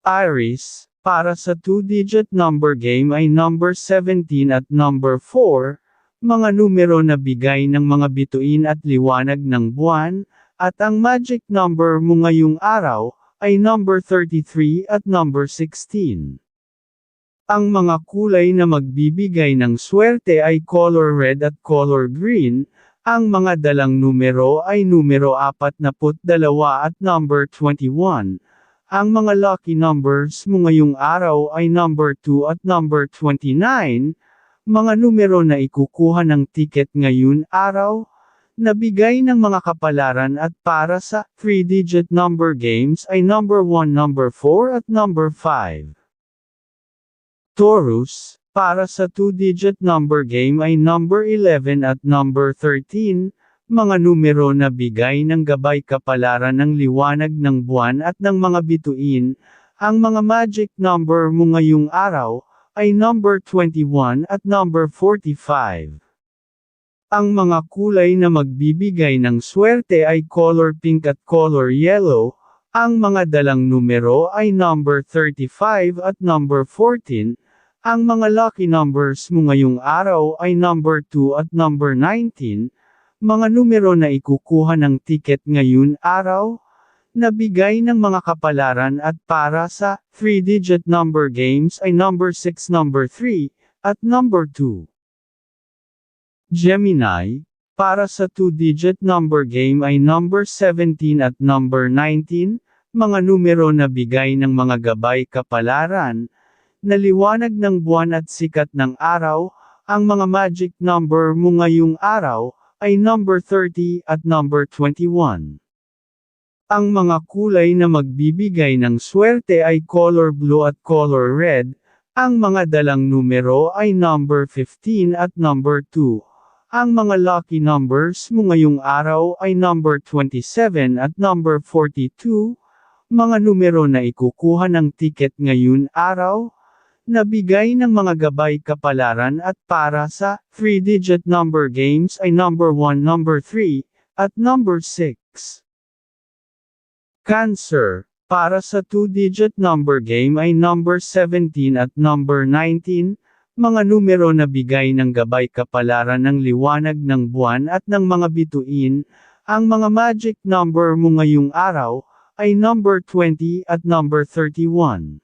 Iris, para sa two-digit number game ay number 17 at number 4, mga numero na bigay ng mga bituin at liwanag ng buwan, at ang magic number mo ngayong araw, ay number 33 at number 16. Ang mga kulay na magbibigay ng swerte ay color red at color green, ang mga dalang numero ay numero 42 at number 21. Ang mga lucky numbers mo ngayong araw ay number 2 at number 29, mga numero na ikukuha ng ticket ngayon araw, nabigay ng mga kapalaran at para sa 3-digit number games ay number 1, number 4 at number 5. Taurus, para sa 2-digit number game ay number 11 at number 13, mga numero na bigay ng gabay kapalaran ng liwanag ng buwan at ng mga bituin, ang mga magic number mo ngayong araw, ay number 21 at number 45. Ang mga kulay na magbibigay ng swerte ay color pink at color yellow, ang mga dalang numero ay number 35 at number 14, ang mga lucky numbers mo ngayong araw ay number 2 at number 19, mga numero na ikukuha ng ticket ngayon araw, nabigay ng mga kapalaran at para sa 3-digit number games ay number 6, number 3, at number 2. Gemini, para sa 2-digit number game ay number 17 at number 19, mga numero na bigay ng mga gabay kapalaran, naliwanag ng buwan at sikat ng araw, ang mga magic number mo ngayong araw, ay number 30 at number 21. Ang mga kulay na magbibigay ng swerte ay color blue at color red, ang mga dalang numero ay number 15 at number 2. Ang mga lucky numbers mo ngayong araw ay number 27 at number 42, mga numero na ikukuha ng ticket ngayon araw, nabigay ng mga gabay kapalaran at para sa 3-digit number games ay number 1, number 3, at number 6. Cancer, para sa 2-digit number game ay number 17 at number 19, mga numero na bigay ng gabay kapalaran ng liwanag ng buwan at ng mga bituin, ang mga magic number mo ngayong araw, ay number 20 at number 31.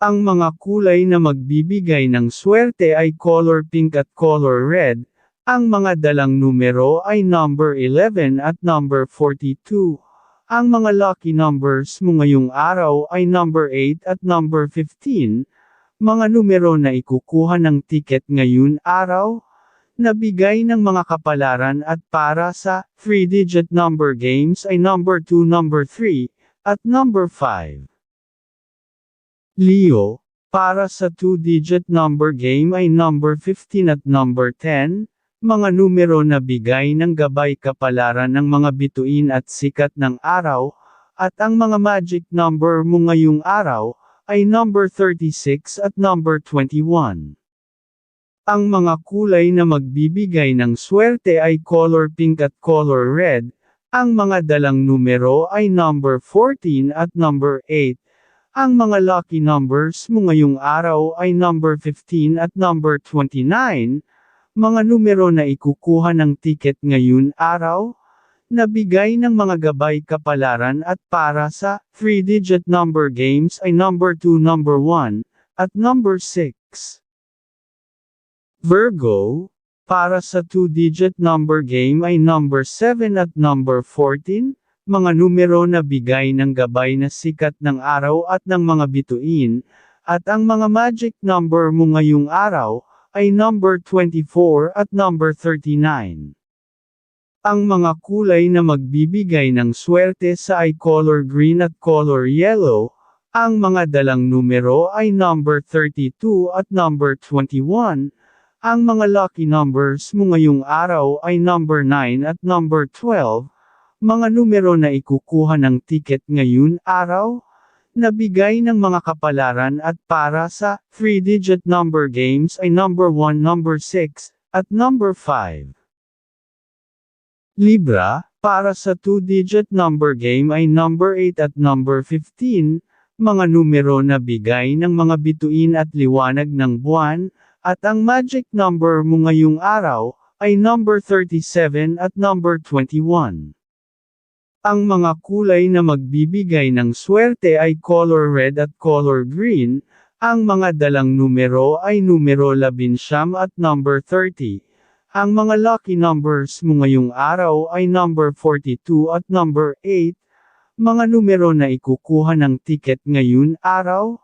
Ang mga kulay na magbibigay ng swerte ay color pink at color red, ang mga dalang numero ay number 11 at number 42. Ang mga lucky numbers mo ngayong araw ay number 8 at number 15, mga numero na ikukuha ng ticket ngayon araw, nabigay ng mga kapalaran at para sa 3-digit number games ay number 2, number 3, at number 5. Leo, para sa 2-digit number game ay number 15 at number 10, mga numero na bigay ng gabay kapalaran ng mga bituin at sikat ng araw, at ang mga magic number mo ngayong araw, ay number 36 at number 21. Ang mga kulay na magbibigay ng swerte ay color pink at color red, ang mga dalang numero ay number 14 at number 8. Ang mga lucky numbers mo ngayong araw ay number 15 at number 29, mga numero na ikukuha ng ticket ngayon araw, Nabigay ng mga gabay kapalaran at para sa 3-digit number games ay number 2, number 1, at number 6. Virgo, para sa 2-digit number game ay number 7 at number 14, mga numero na bigay ng gabay na sikat ng araw at ng mga bituin, at ang mga magic number mo ngayong araw, ay number 24 at number 39. Ang mga kulay na magbibigay ng swerte sa ay color green at color yellow, ang mga dalang numero ay number 32 at number 21, ang mga lucky numbers mo ngayong araw ay number 9 at number 12, mga numero na ikukuha ng ticket ngayon araw, nabigay ng mga kapalaran at para sa 3-digit number games ay number 1, number 6, at number 5. Libra, para sa 2-digit number game ay number 8 at number 15, mga numero na bigay ng mga bituin at liwanag ng buwan, at ang magic number mo ngayong araw, ay number 37 at number 21. Ang mga kulay na magbibigay ng swerte ay color red at color green, ang mga dalang numero ay numero 11 at number 30. Ang mga lucky numbers mo ngayong araw ay number 42 at number 8. Mga numero na ikukuha ng ticket ngayon araw,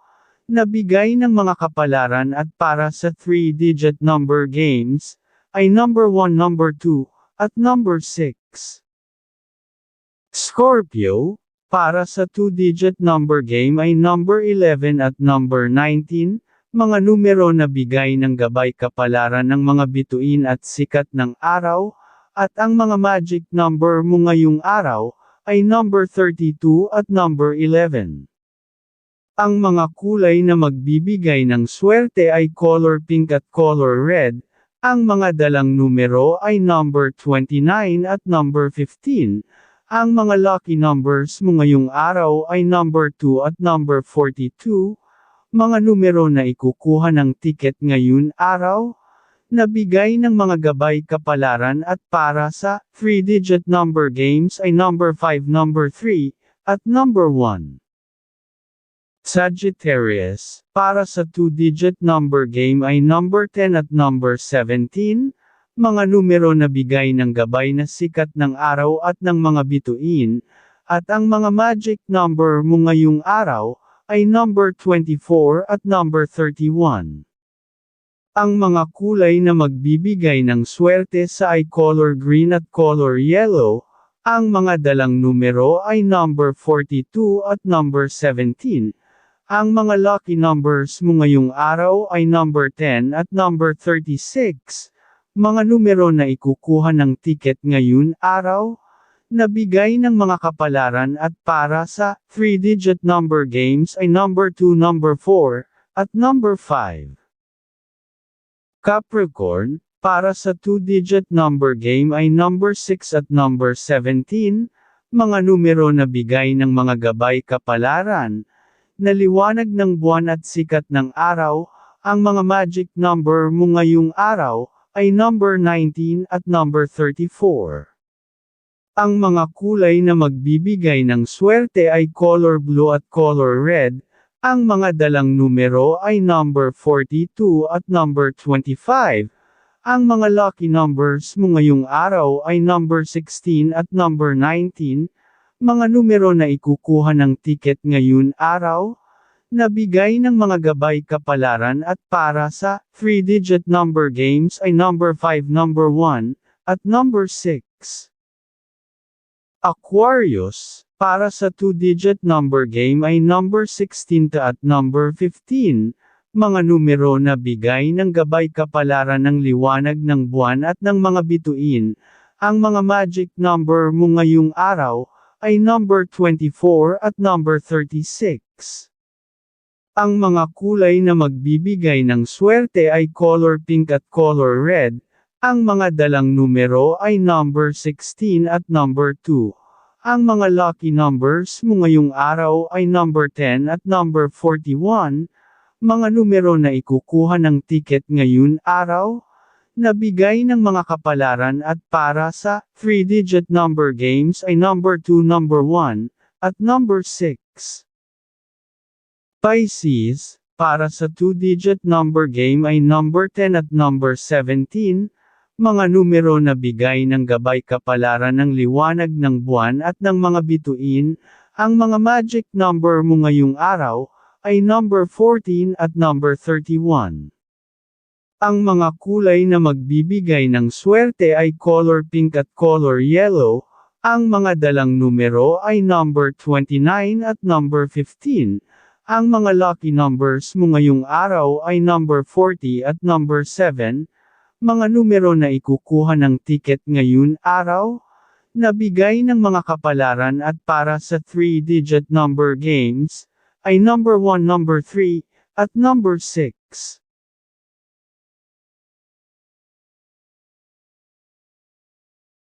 nabigay ng mga kapalaran at para sa 3-digit number games, ay number 1, number 2, at number 6. Scorpio, para sa 2-digit number game ay number 11 at number 19, mga numero na bigay ng gabay kapalaran ng mga bituin at sikat ng araw, at ang mga magic number mo ngayong araw, ay number 32 at number 11. Ang mga kulay na magbibigay ng swerte ay color pink at color red, ang mga dalang numero ay number 29 at number 15, ang mga lucky numbers mo ngayong araw ay number 2 at number 42, mga numero na ikukuha ng ticket ngayon araw, nabigay ng mga gabay kapalaran at para sa 3-digit number games ay number 5, number 3, at number 1. Sagittarius, para sa 2-digit number game ay number 10 at number 17, mga numero na bigay ng gabay na sikat ng araw at ng mga bituin, at ang mga magic number mo ngayong araw, ay number 24 at number 31. Ang mga kulay na magbibigay ng swerte sa ay color green at color yellow, ang mga dalang numero ay number 42 at number 17. Ang mga lucky numbers mo ngayong araw ay number 10 at number 36. Mga numero na ikukuha ng ticket ngayon araw, nabigay ng mga kapalaran at para sa 3-digit number games ay number 2, number 4, at number 5. Capricorn, para sa 2-digit number game ay number 6 at number 17, mga numero na bigay ng mga gabay kapalaran, naliwanag ng buwan at sikat ng araw, ang mga magic number mo ngayong araw, ay number 19 at number 34. Ang mga kulay na magbibigay ng swerte ay color blue at color red, ang mga dalang numero ay number 42 at number 25. Ang mga lucky numbers mo ngayong araw ay number 16 at number 19, mga numero na ikukuha ng ticket ngayon araw, Nabigay ng mga gabay kapalaran at para sa 3-digit number games ay number 5, number 1, at number 6. Aquarius, para sa 2-digit number game ay number 16 at number 15, mga numero na bigay ng gabay kapalaran ng liwanag ng buwan at ng mga bituin. Ang mga magic number mo ngayong araw ay number 24 at number 36. Ang mga kulay na magbibigay ng swerte ay color pink at color red, ang mga dalang numero ay number 16 at number 2. Ang mga lucky numbers mo ngayong araw ay number 10 at number 41, mga numero na ikukuha ng ticket ngayon araw, nabigay ng mga kapalaran at para sa 3-digit number games ay number 2, number 1, at number 6. Pisces, para sa 2-digit number game ay number 10 at number 17, mga numero na bigay ng gabay kapalaran ng liwanag ng buwan at ng mga bituin, ang mga magic number mo ngayong araw, ay number 14 at number 31. Ang mga kulay na magbibigay ng swerte ay color pink at color yellow, ang mga dalang numero ay number 29 at number 15, ang mga lucky numbers mo ngayong araw ay number 40 at number 7, mga numero na ikukuha ng ticket ngayon araw, nabigay ng mga kapalaran at para sa 3-digit number games, ay number 1, number 3, at number 6.